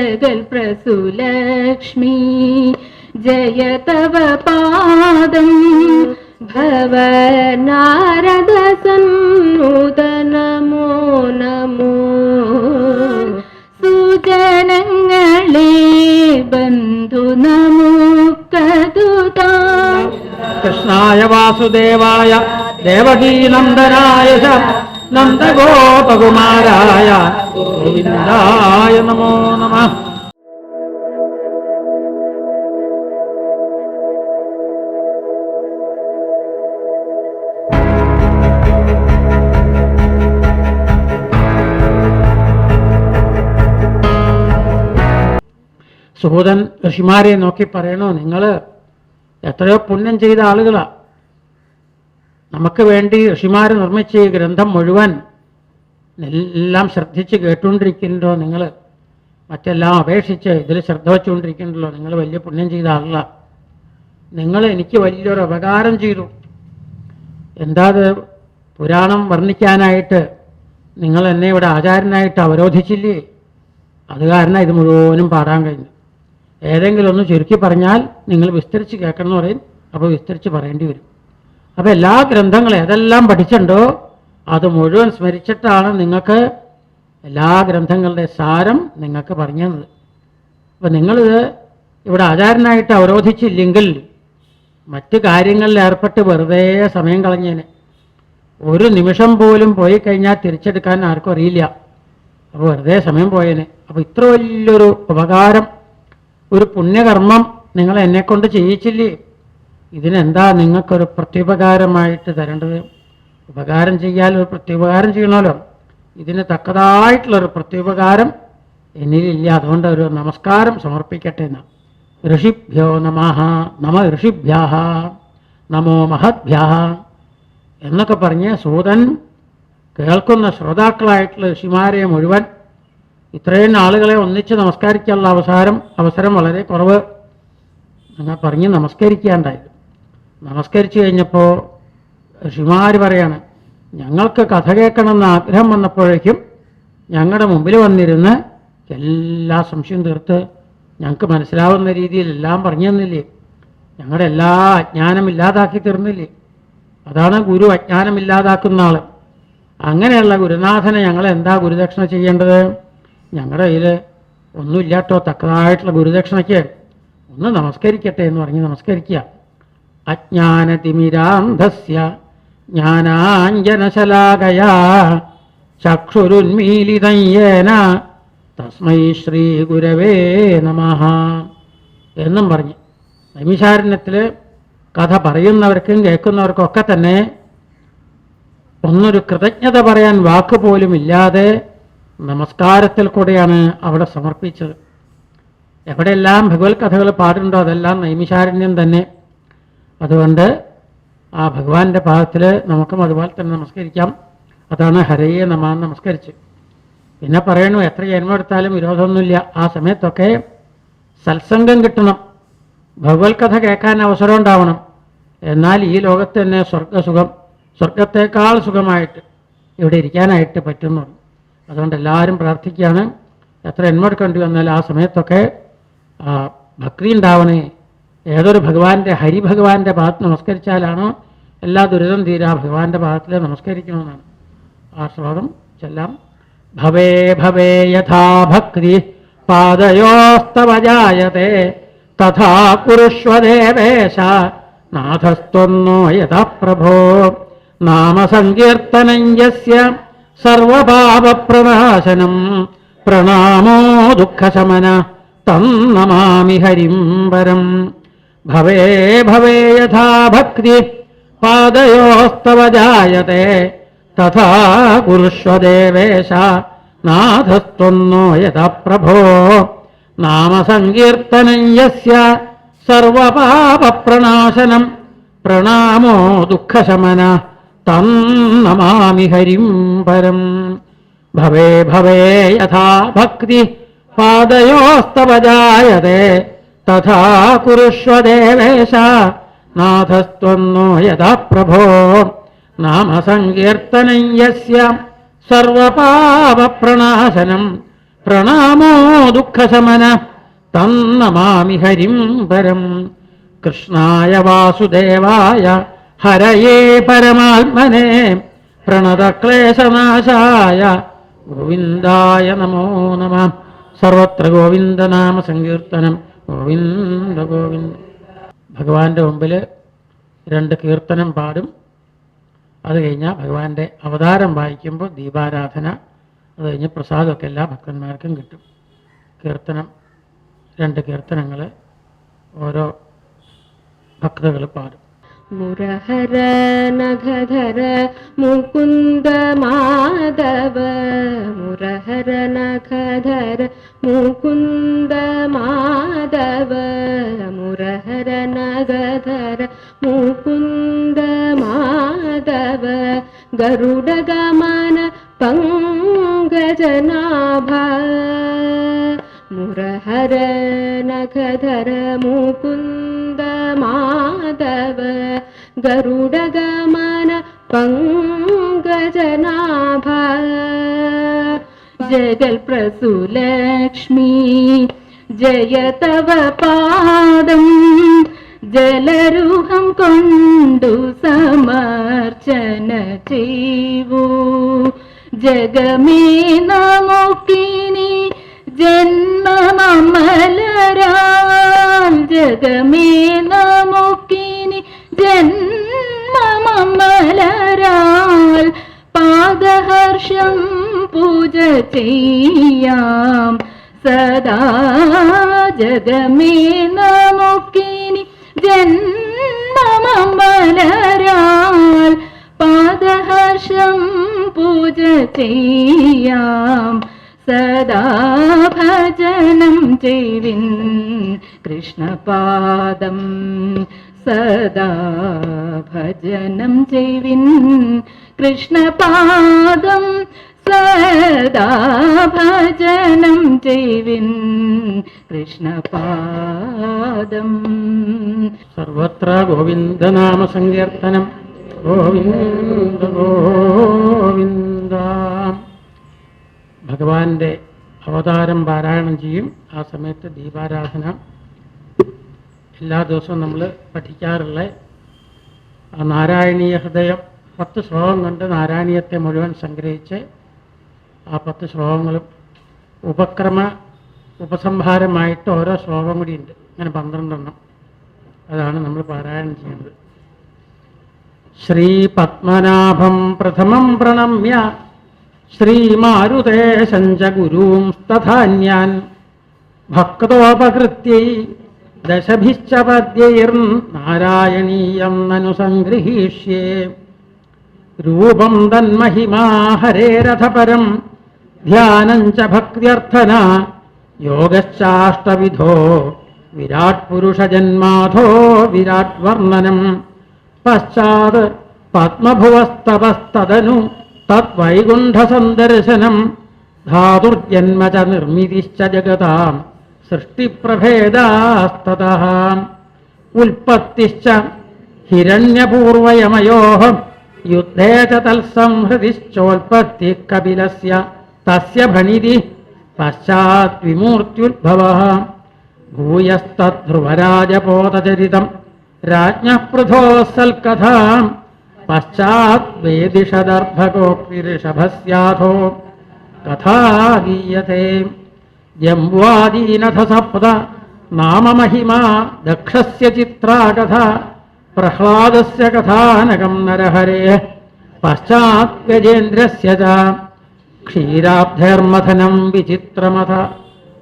जगल्प्रसुलक्ष्मी जय तव पादं भव नारदसन्नुद नमो नमो सुजनङ्गले बन्धु नमुक्तदुता कृष्णाय वासुदेवाय देवकीनन्दनाय च നന്ദഗോപകുമാരായ ഗോവിന്ദായ നമോ നമ. സുഹൃതൻ ഋഷിമാരെ നോക്കി പറയണോ? നിങ്ങൾ എത്രയോ പുണ്യം ചെയ്ത ആളുകളാ. നമുക്ക് വേണ്ടി ഋഷിമാർ നിർമ്മിച്ച ഈ ഗ്രന്ഥം മുഴുവൻ എല്ലാം ശ്രദ്ധിച്ച് കേട്ടുകൊണ്ടിരിക്കുന്നുണ്ടോ നിങ്ങൾ? മറ്റെല്ലാം അപേക്ഷിച്ച് ഇതിൽ ശ്രദ്ധ വെച്ചുകൊണ്ടിരിക്കുന്നുണ്ടല്ലോ? നിങ്ങൾ വലിയ പുണ്യം ചെയ്ത ആളുകളാ നിങ്ങൾ എനിക്ക് വലിയൊരു ഉപകാരം ചെയ്തു. എന്താ പുരാണം വർണിക്കാനായിട്ട് നിങ്ങൾ എന്നെ ഇവിടെ ആചാരനായിട്ട് അവരോധിച്ചില്ലേ? അത് കാരണം ഇത് മുഴുവനും പാടാൻ കഴിഞ്ഞു. ഏതെങ്കിലും ഒന്ന് ചുരുക്കി പറഞ്ഞാൽ നിങ്ങൾ വിസ്തരിച്ച് കേൾക്കണം എന്ന് പറയും. അപ്പോൾ വിസ്തരിച്ച് പറയേണ്ടി വരും. അപ്പോൾ എല്ലാ ഗ്രന്ഥങ്ങളും ഏതെല്ലാം പഠിച്ചിട്ടുണ്ടോ? അത് മുഴുവൻ സ്മരിച്ചിട്ടാണ് നിങ്ങൾക്ക് എല്ലാ ഗ്രന്ഥങ്ങളുടെ സാരം നിങ്ങൾക്ക് പറഞ്ഞു തന്നത് അപ്പോൾ നിങ്ങളിത് ഇവിടെ ആചാരനായിട്ട് അവരോധിച്ചില്ലെങ്കിൽ മറ്റ് കാര്യങ്ങളിൽ ഏർപ്പെട്ട് വെറുതെ സമയം കളഞ്ഞേനെ. ഒരു നിമിഷം പോലും പോയി കഴിഞ്ഞാൽ തിരിച്ചെടുക്കാൻ ആർക്കും അറിയില്ല. അപ്പോൾ വെറുതെ സമയം പോയേനെ. അപ്പോൾ ഇത്ര വലിയൊരു ഉപകാരം ഒരു പുണ്യകർമ്മം നിങ്ങൾ എന്നെക്കൊണ്ട് ചെയ്യിച്ചില്ലേ? ഇതിനെന്താ നിങ്ങൾക്കൊരു പ്രത്യുപകാരമായിട്ട് തരേണ്ടത്? ഉപകാരം ചെയ്യാൻ ഒരു പ്രത്യുപകാരം ചെയ്യണമല്ലോ. ഇതിന് തക്കതായിട്ടുള്ളൊരു പ്രത്യുപകാരം എന്നിലില്ല. അതുകൊണ്ട് ഒരു നമസ്കാരം സമർപ്പിക്കട്ടെ എന്ന്. ഋഷിഭ്യോ നമഹ നമ ഋഷിഭ്യാഹ. നമോ മഹദ്ഭ്യാഹ. എന്നൊക്കെ പറഞ്ഞ് സൂതൻ കേൾക്കുന്ന ശ്രോതാക്കളായിട്ടുള്ള ഋഷിമാരെ മുഴുവൻ ഇത്രയും ആളുകളെ ഒന്നിച്ച് നമസ്കരിക്കാനുള്ള അവസരം അവസരം വളരെ കുറവ്. നിങ്ങൾ പറഞ്ഞ് നമസ്കരിക്കാണ്ടായി. നമസ്കരിച്ചു കഴിഞ്ഞപ്പോൾ ഋഷിമാർ പറയാണ് ഞങ്ങൾക്ക് കഥ കേൾക്കണമെന്ന് ആഗ്രഹം വന്നപ്പോഴേക്കും ഞങ്ങളുടെ മുമ്പിൽ വന്നിരുന്ന് എല്ലാ സംശയം തീർത്ത് ഞങ്ങൾക്ക് മനസ്സിലാവുന്ന രീതിയിൽ എല്ലാം പറഞ്ഞു തന്നില്ലേ? ഞങ്ങളുടെ എല്ലാ അജ്ഞാനം ഇല്ലാതാക്കി തീർന്നില്ലേ? അതാണ് ഗുരു അജ്ഞാനം ഇല്ലാതാക്കുന്ന ആൾ അങ്ങനെയുള്ള ഗുരുനാഥനെ ഞങ്ങൾ എന്താ ഗുരുദക്ഷിണ ചെയ്യേണ്ടത്? ഞങ്ങളുടെ കയ്യിൽ ഒന്നുമില്ലാട്ടോ തക്കതായിട്ടുള്ള ഗുരുദക്ഷിണയ്ക്ക്. ഒന്ന് നമസ്കരിക്കട്ടെ എന്ന് പറഞ്ഞ് നമസ്കരിക്കുക. അജ്ഞാനതിമിരാന്ധസ്യ ജ്ഞാനാഞ്ജനശലാകയാ ചക്ഷുരുന്മീലിതയ്യേന തസ്മൈ ശ്രീ ഗുരവേ നമ എന്നും പറഞ്ഞു. നൈമിശാരണ്യത്തിൽ കഥ പറയുന്നവർക്കും കേൾക്കുന്നവർക്കൊക്കെ തന്നെ ഒന്നൊരു കൃതജ്ഞത പറയാൻ വാക്ക് പോലും ഇല്ലാതെ നമസ്കാരത്തിൽ കൂടെയാണ് അവിടെ സമർപ്പിച്ചത്. എവിടെയെല്ലാം ഭഗവത് കഥകൾ പാടുണ്ടോ അതെല്ലാം നൈമിശാരണ്യം തന്നെ അതുകൊണ്ട് ആ ഭഗവാന്റെ പാദത്തിൽ നമുക്കും അതുപോലെ തന്നെ നമസ്കരിക്കാം. അതാണ് ഹരയെ നമ നമസ്കരിച്ച്. പിന്നെ പറയണു എത്ര ജന്മം എടുത്താലും വിരോധമൊന്നുമില്ല. ആ സമയത്തൊക്കെ സത്സംഗം കിട്ടണം. ഭഗവത് കഥ കേൾക്കാൻ അവസരം ഉണ്ടാവണം. എന്നാൽ ഈ ലോകത്ത് തന്നെ സ്വർഗസുഖം സ്വർഗത്തേക്കാൾ സുഖമായിട്ട് ഇവിടെ ഇരിക്കാനായിട്ട് പറ്റുന്നു. അതുകൊണ്ട് എല്ലാവരും പ്രാർത്ഥിക്കുകയാണ്. എത്ര ജന്മെടുക്കേണ്ടി വന്നാൽ ആ സമയത്തൊക്കെ ഭക്തി ഉണ്ടാവണേ ഏതൊരു ഭഗവാന്റെ ഹരിഭഗവാന്റെ ഭാഗത്ത് നമസ്കരിച്ചാലാണോ എല്ലാ ദുരിതം തീരാ ഭഗവാന്റെ ഭാഗത്തിൽ നമസ്കരിക്കണമെന്നാണ്. ആ ചെല്ലാം. ഭവേ ഭവേ യഥാ ഭക്തി പാദയോസ്തവജായത്തെ തഥാ കുരുഷ്വദേവേശ നാഥസ്ത്വന്നോ യഥാ പ്രഭോ. നാമസങ്കീർത്തനം യസ്യ സർവപാപപ്രനാശനം. പ്രണാമോ ദുഃഖശമന. തന്നമാമി നമാമി ഹരിം ഭവേ ഭവേ യഥാ ഭക്തി. പാദയോസ്തവ ജായത്തെ തഥാ കുരുഷ്വ ദേവേശ നാഥസ്ത്വന്നോ യഥ പ്രഭോ. നാമസങ്കീർത്തനം യസ്യ സർവപാപപ്രണാശനം പ്രണാമോ ദുഃഖശമന. തന്നമാമി നമാമി ഹരിം പരം. ഭവേ ഭവേ യഥാ ഭക്തി. പാദയോസ്തവ ജായത്തെ തഥാ ദേവേശ നാഥസ്ത്വന്നോ യഥാ പ്രഭോ. നാമസങ്കീർത്തനം യസ്യ പ്രണാമോ ദുഃഖശമന. തന്നമാമി ഹരിം പരം. കൃഷ്ണായ വാസുദേവായ ഹരയേ പരമാത്മനെ. പ്രണതക്ലേശനാശായ ഗോവിന്ദായ നമോ നമ. സർവത്ര ഗോവിന്ദനാമ സങ്കീർത്തനം. ഗോവിന്ദ ഗോവിന്ദ. ഭഗവാന്റെ മുമ്പിൽ രണ്ട് കീർത്തനം പാടും. അത് കഴിഞ്ഞാൽ ഭഗവാന്റെ അവതാരം വായിക്കുമ്പോൾ ദീപാരാധന അത് കഴിഞ്ഞ് പ്രസാദമൊക്കെ എല്ലാ ഭക്തന്മാർക്കും കിട്ടും. കീർത്തനം രണ്ട് കീർത്തനങ്ങൾ ഓരോ ഭക്തകൾ പാടും. മുരഹര നഖധര മുകുന്ദ മാധവ. മുരഹര നഖധര मुकुन्द माधव मुरहर नगधर मुकुन्द माधव गरुडगमन पङ्गजनाभ। मुरहर मरहर मुकुन्द माधव गरुडगमन पङ्गनाभ ജഗൽ പ്രസുലക്ഷ്മി ജയ തവ പാദം ജലരുഹം കൊണ്ടു സമർച്ചന ചെയ്വൂ. ജഗമേ നമുക്കിനി ജന്മമലരാൽ ജഗമേ നമുക്കിനി ജന്മമലരാൽ പാദഹർഷം പൂജ ചെയ്യാം. സദാ ജഗമേ നമുക്കിനി ജന്മമലരാൽ പാദഹർഷം പൂജ ചെയ്യാം. സദാ ഭജനം ചെയ്വിൻ കൃഷ്ണപാദം. സദാ ഭജനം ചെയ്വിൻ കൃഷ്ണപാദം. സദാ ഭജനം ചെയ്വിൻ കൃഷ്ണപാദം. സർവത്ര ഗോവിന്ദനാമ സങ്കീർത്തനം ഗോവിന്ദ ഗോവിന്ദ ഭഗവാന്റെ അവതാരം പാരായണം ചെയ്യും. ആ സമയത്ത് ദീപാരാധന. എല്ലാ ദിവസവും നമ്മൾ പഠിക്കാറുള്ള ആ നാരായണീയ ഹൃദയം പത്ത് ശ്ലോകം കൊണ്ട് നാരായണീയത്തെ മുഴുവൻ സംഗ്രഹിച്ച് ആ പത്ത് ശ്ലോകങ്ങളും ഉപക്രമ ഉപസംഹാരമായിട്ട് ഓരോ ശ്ലോകം കൂടി ഉണ്ട്. അങ്ങനെ പന്ത്രണ്ടെണ്ണം. അതാണ് നമ്മൾ പാരായണം ചെയ്യുന്നത്. ശ്രീ പത്മനാഭം പ്രഥമം പ്രണമ്യ ശ്രീമാരുതേശഞ്ച ഗുരൂം തഥാന്യാൻ ഭക്തോപകൃത്യൈ ദശഭിശ്ച പദ്യൈർനാരായണീയം നനു സംഗൃഹീഷ്യേ. രൂപം തന്മഹിമാ ഹരേരഥപരം ധ്യാനം ച ഭക്തിയർത്ഥന യോഗശ്ചാഷ്ടവിധോ വിരാട് പുരുഷജന്മാധോ വിരാട് വർണനം. പശ്ചാത് പത്മഭുവസ്തപസ്തദനു തദ്വൈകുണ്ഠസന്ദർശനം. ധാതുർജന്മ ച നിർമ്മിതിശ്ച ജഗതാം സൃഷ്ടിപ്രഭേദാസ്തത ഉൽപ്പത്തിശ്ച ഹിരണ്യപൂർവയമയോ യുദ്ധേ ച തത്സംഹൃതിശ്ചോൽപ്പത്തി കപിലസ്യ തസ്യ ഭണിതി പശ്ചാത് വിമൂർത്യുദ്ഭവ. ഭൂയസ്തധ്രുവരാജപോതചരിതം രാജ്ഞഃ പൃഥോസൽക്കഥാം പശ്ചാത് വേദിഷദർഭകോക്തിഋഷഭസ്യാധോ കഥാഗീയത്തെ ജംവാദീനഥ സപ്ത നാമമഹിമ ദക്ഷസ്യ ചിത്രാകഥ പ്രഹ്ലാദസ്യ കഥാനകം നരഹരേ. പശ്ചാത് ഗജേന്ദ്രസ്യ ച. ക്ഷീരാബ്ധർമഥനം വിചിത്രമഥ.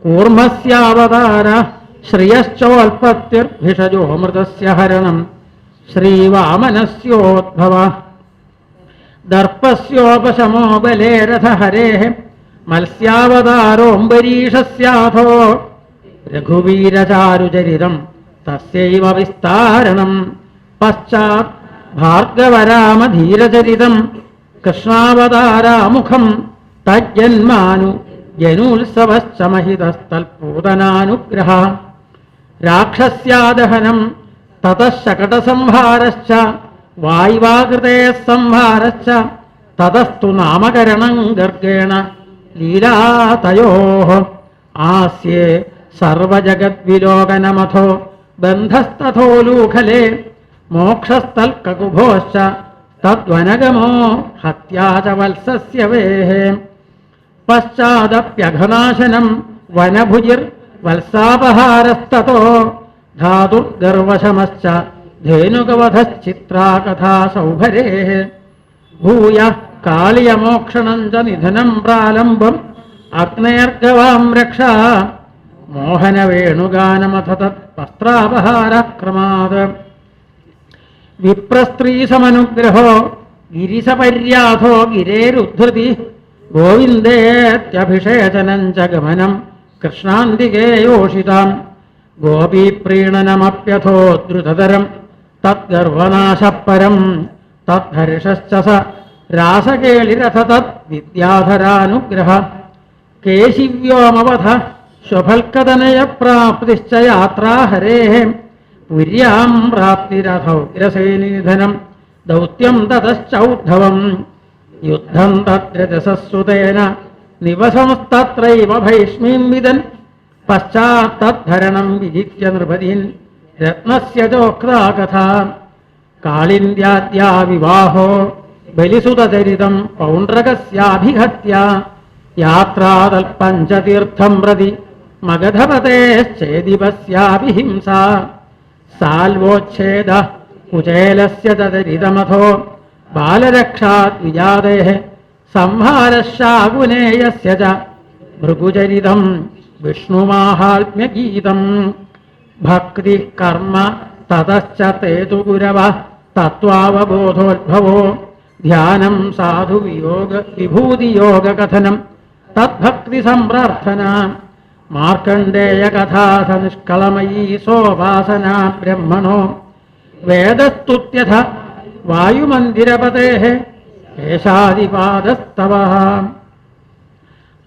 കൂർമ്മസ്യാവതാര ശ്രിയശ്ചോൽപത്തിർഭിഷജോമൃതസ്യ ഹരണം. ശ്രീവാമനസ്യോദ്ഭവ. ദർപ്പസ്യോപശമോ ബലേരഥ ഹരേ മത്സ്യാവതാരോംബരീഷസ്യാഥോ രഘുവീരചാരുചരിതം തസ്യൈവ വിസ്താരണം. പശ്ചാത് ഭാർഗവരാമധീരചരിതം. കൃഷ്ണാവതാരാമുഖം തജ്ജന്മാനു ജനൂത്സവശ്ച മഹിതസ്ഥൽപൂതനാനുഗ്രഹ രാക്ഷസ്യാദഹനം തതശകടസംഹാരശ്ച വായുവാകൃതേ സംഹാരശ്ച തതസ്തു നാമകരണം ഗർഗേണ ലീലാതയോ ആസ്യേ സർവജഗദ്വിലോകനമഥോ ബന്ധസ്തഥോലൂഖലേ മോക്ഷസ്ഥൽക്കുഭോശ്ച തദ്വനഗമോ ഹത്യാച ച വത്സസ്യ വേഹേ പശ്ചാദപ്യഘനാശനം വനഭുജിർ വത്സാപഹാരസ്തോ ധാതുർഗർവശമശ്ച ധേനുകവധശ്ചിത്രാകഥാ സൗഭരേ ഭൂയ കാളിയമോക്ഷണം ച നിധനം പ്രാലംബം അഗ്നേർഗവാം രക്ഷ. മോഹനവേണുഗാനമഥ തത് വസ്ത്രാപഹാരക്രമാത്. വിപ്രസ്ത്രീസമനുഗ്രഹോ ഗിരിശപര്യാഥോ ഗിരേരുദ്ധൃതി ഗോവിന്ദേത്യഭിഷേചനം ച ഗമനം കൃഷ്ണാന്തികേ യോഷിതാം. ഗോപീപ്രീണനമപ്യഥോ ദ്രുതതരം തദ്ഗർവനാശപ്പരം തദ്ധർഷശ്ച സ രാസകേളിരഥ തത് വിദ്യാധരാനുഗ്രഹ. കേശിവ്യോമവധ സ്വഫൽക്കതനയപ്രാപ്തിശ്ച യാത്രാ ഹരേः. പുര്യാം പ്രാപ്തിരഥൗ ഗ്രസേനിധനം ദൗത്യം തതശ്ചൗദ്ധവം. യുദ്ധം തദ്രജസസ്സുതേന നിവസമസ്തത്രൈവ ഭൈഷ്മീം വിദൻ പശ്ചാത്തദ്ധരണം വിജിത്യ നൃപതിൻ രത്നസ്യ ചോക്താ കഥ കാളിന്ദ്യാദ്യാ വിവാഹോ ബലിസുതചരിതം പൗണ്ഡ്രകസ്യാഭിഹത്യ യാത്രാതൽപഞ്ചതീർത്ഥം പ്രതി മഗധപതേശ്ചേദിവസ്യാഭിഹിംസ സാൽവോച്ഛേദ കുചേലസ്യ തദരിതമഥോ ബാലരക്ഷാത് വിജാതേः സംഹാരശാകുനേയസ്യ ച ഭൃഗുചരിതം വിഷ്ണുമാഹാത്മ്യഗീതം. ഭക്തി കർമ്മ തതശ്ച തേതു ഗുരവ തത്വാവബോധോദ്ഭവോ ധ്യാനം സാധു വിയോഗ വിഭൂതിയോഗകഥനം. തദ്ഭക്തി സംപ്രാർത്ഥന മാർക്കണ്ഡേയ കഥാഥ നിഷ്കളമയീ സോപാസന ബ്രഹ്മണോ. വേദസ്തുത്യഥ വായുമന്ദിരപതേ കേശാദിപാദസ്തവ.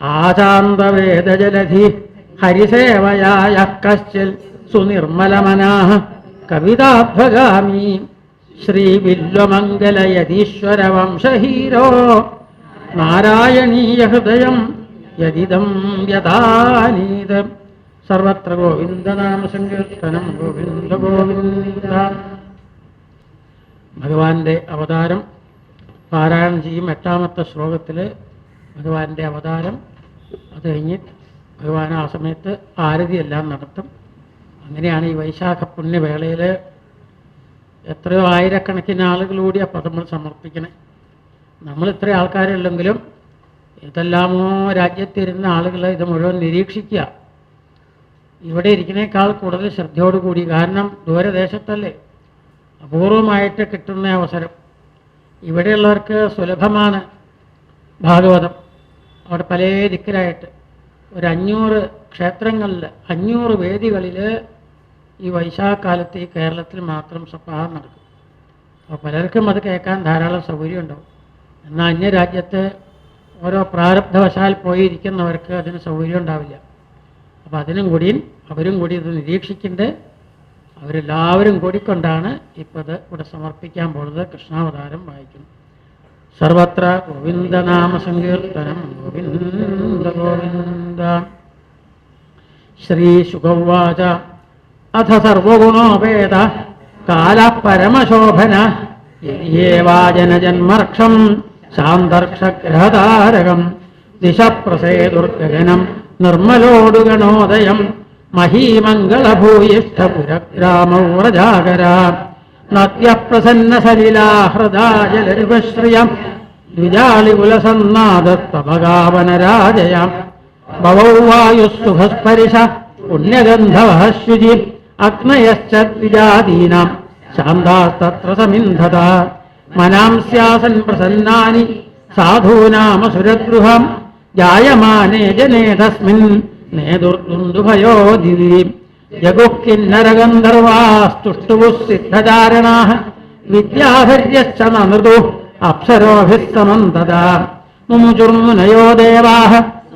ആചാന്തവേദജലധി ഹരിസേവയായ കശ്ചിൽ സുനിർമ്മലമനാः കവിതാധ്വഗാമി ശ്രീവില്വമംഗലയതീശ്വരവംശഹീരോ. നാരായണീയ ഹൃദയം യദിദം യഥാനീതം. സർവത്ര ഗോവിന്ദനാമ സങ്കീർത്തനം ഗോവിന്ദ ഗോവിന്ദ ഭഗവാന്റെ അവതാരം പാരായണം ചെയ്യും. എട്ടാമത്തെ ശ്ലോകത്തിൽ ഭഗവാന്റെ അവതാരം അത് കഴിഞ്ഞ് ഭഗവാൻ ആ സമയത്ത് ആരതിയെല്ലാം നടത്തും. അങ്ങനെയാണ് ഈ വൈശാഖ പുണ്യവേളയിൽ എത്രയോ ആയിരക്കണക്കിന് ആളുകൾ കൂടി ആ പദങ്ങൾ സമർപ്പിക്കണേ. നമ്മൾ ഇത്ര ആൾക്കാരുള്ളെങ്കിലും ഇതെല്ലാമോ രാജ്യത്തിരുന്ന ആളുകൾ ഇത് മുഴുവൻ നിരീക്ഷിക്കുക. ഇവിടെ ഇരിക്കുന്നേക്കാൾ കൂടുതൽ ശ്രദ്ധയോടുകൂടി. കാരണം ദൂരദേശത്തല്ലേ? അപൂർവമായിട്ട് കിട്ടുന്ന അവസരം. ഇവിടെയുള്ളവർക്ക് സുലഭമാണ് ഭാഗവതം. അവിടെ പല ദിക്കിലായിട്ട് ഒരു അഞ്ഞൂറ് ക്ഷേത്രങ്ങളിൽ അഞ്ഞൂറ് വേദികളിൽ ഈ വൈശാഖകാലത്ത് ഈ കേരളത്തിൽ മാത്രം സപ്താഹം നടക്കും. അപ്പോൾ പലർക്കും അത് കേൾക്കാൻ ധാരാളം സൗകര്യം ഉണ്ടാവും എന്നാൽ അന്യരാജ്യത്ത് ഓരോ പ്രാരബ്ധവശാൽ പോയി ഇരിക്കുന്നവർക്ക് അതിന് സൗകര്യം ഉണ്ടാവില്ല അപ്പോൾ അതിനും കൂടിയും അവരും കൂടി ഇത് നിരീക്ഷിക്കേണ്ടത് അവരെല്ലാവരും കൂടിക്കൊണ്ടാണ് ഇപ്പോൾ ഇത് ഇവിടെ സമർപ്പിക്കാൻ പോകുന്നത്. കൃഷ്ണാവതാരം വായിക്കുന്നു. സർവത്ര ഗോവിന്ദനാമ സങ്കീർത്തനം ഗോവിന്ദ ഗോവിന്ദ ശ്രീ ശ്രീശുഗവാച അഥ സർവഗുണോപേത കാല പരമശോഭന യേവാജനജന്മർക്ഷം ശാന്തർക്ഷഗ്രഹതാരകം ദിശ പ്രസേദുർഗനം നിർമ്മലോടുഗണോദയം മഹീമംഗളഭൂയിഷ്ഠപുരഗ്രാമൗരജാഗര നദ്യപ്രസന്ന സലിലാഹൃദാജലരുപശ്രിയം ദ്വിജാളികുലസന്നാദത്വമഗാവനരാജയ ഭവൗ വായുസ്സുഖസ്പരിശ പുണ്യഗന്ധവഃ ശുചി അഗ്നയശ്ച ദ്വിജാതീനാം. ശാന്താസ്തത്ര സമിന്ധത മനാംസ്യാസൻ പ്രസന്നാനി. സാധൂനാമസുരഗൃഹം. ജായമാനേ ജനേ തസ്മിൻ നേതുർദുന്ദുഭയോ ദിവി ജഗുഃ കിന്നരഗന്ധർവാസ്തുഷ്ടുവുः സിദ്ധചാരണാः വിദ്യാധര്യശ്ച നൃതു അപ്സരോഭിः സമന്തതാ മുമുചുർമുനയോ ദേവാः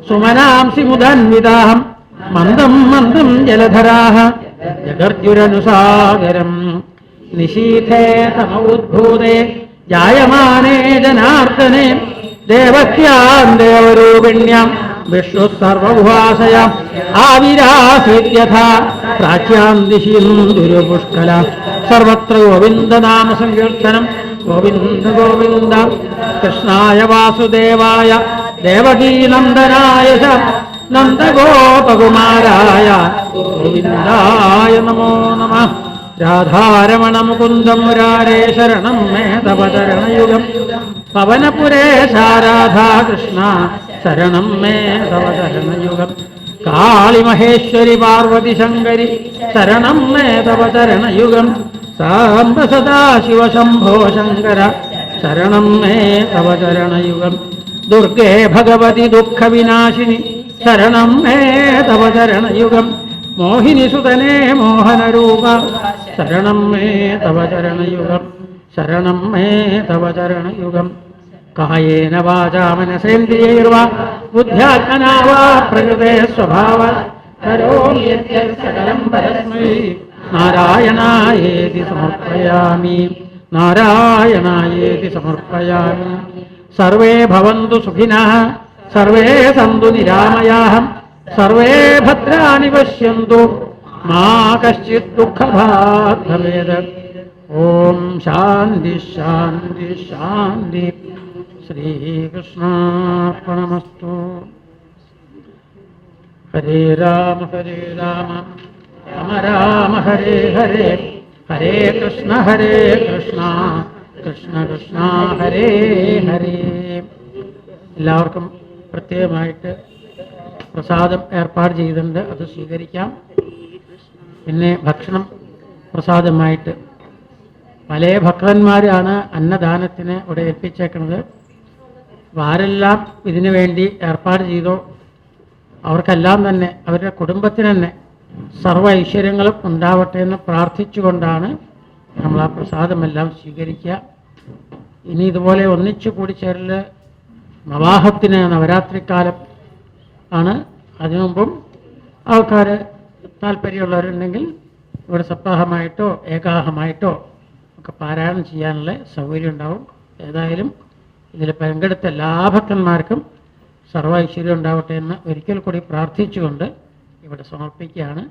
സുമനാംസി മുദാന്വിതാഹം മന്ദം മന്ദം ജലധരാः ജഗർജുരനുസാഗരം നിശീഥേ സമൗദ്ഭൂതേ ജായമാനേ ജനാർദ്ദനെ. ദേവസ്യാം ദേവരൂപിണ്യം വിഷ്ണു സർവഭുവാസയാം ആവിരാസീത്യഥ പ്രാച്യാം ദിശീന്ദുരു പുഷ്കല സർവത്ര ഗോവിന്ദനാമ സങ്കീർത്തനം ഗോവിന്ദ ഗോവിന്ദ. കൃഷ്ണായ വാസുദേവായ ദേവകീനന്ദനായ നന്ദഗോപകുമാരായ ഗോവിന്ദായ നമോ നമ. രാധാരമണ മുകുന്ദം രാരേ ശരണം മേ पवनपुरेशाराधा कृष्ण शरण मे तव शरणयुगम् पार्वती शंकरी शरण मे तव चरणयुगम सांब सदा शंभो शंकर शरण मे तव चरणयुगम दुर्गे भगवती दुख विनाशिनी, शरण मे तव शरणयुगम् मोहिनी सुतने मोहनरूप शरण मे तव चरणयुगम शरण मे तव चरणयुगम् കായേന വാചാ മനസേന്ദ്രിയൈർവ ബുദ്ധ്യാത്മനാ വാ പ്രകൃതേ സ്വഭാവ. സകലം പരസ്മൈ. നാരായണായേതി സമർപ്പയാമി. നാരായണായേതി സമർപ്പയാമി. സർവേ ഭവന്തു സുഖിനഃ സർവേ സന്തു നിരാമയാഹം. സർവേ ഭദ്രാണി പശ്യന്തു. മാ കശ്ചിത് ദുഃഖഭാഗ് ഭവേത് ഓം ശാന്തി ശാന്തി ശാന്തി. ശ്രീകൃഷ്ണാർപ്പണമസ്തു. ഹരേ രാമ ഹരേ രാമ. രാമ രാമ ഹരേ ഹരേ. ഹരേ കൃഷ്ണ ഹരേ കൃഷ്ണ. കൃഷ്ണ കൃഷ്ണ ഹരേ ഹരേ. എല്ലാവർക്കും പ്രത്യേകമായിട്ട് പ്രസാദം ഏർപ്പാട് ചെയ്തിട്ടുണ്ട്. അത് സ്വീകരിക്കാം. പിന്നെ ഭക്ഷണം പ്രസാദമായിട്ട്. പല ഭക്തന്മാരാണ് അന്നദാനത്തിന് ഇവിടെ ഏൽപ്പിച്ചേക്കുന്നത്. ആരെല്ലാം ഇതിനു വേണ്ടി ഏർപ്പാട് ചെയ്തോ അവർക്കെല്ലാം തന്നെ അവരുടെ കുടുംബത്തിന് തന്നെ സർവ ഐശ്വര്യങ്ങളും ഉണ്ടാവട്ടെ എന്ന് പ്രാർത്ഥിച്ചുകൊണ്ടാണ് നമ്മൾ ആ പ്രസാദമെല്ലാം സ്വീകരിക്കുക. ഇനി ഇതുപോലെ ഒന്നിച്ചു കൂടി കൂടിച്ചേരൽ നവാഹത്തിന് നവരാത്രിക്കാലം ആണ്. അതിനു മുമ്പും ആൾക്കാർ താല്പര്യമുള്ളവരുണ്ടെങ്കിൽ ഇവിടെ സപ്താഹമായിട്ടോ ഏകാഹമായിട്ടോ ഒക്കെ പാരായണം ചെയ്യാനുള്ള സൗകര്യം ഉണ്ടാവും. ഏതായാലും ഇതിൽ പങ്കെടുത്ത എല്ലാ ഭക്തന്മാർക്കും സർവ ഐശ്വര്യം ഉണ്ടാവട്ടെ എന്ന് ഒരിക്കൽ കൂടി പ്രാർത്ഥിച്ചുകൊണ്ട് ഇവിടെ സമർപ്പിക്കുകയാണ്.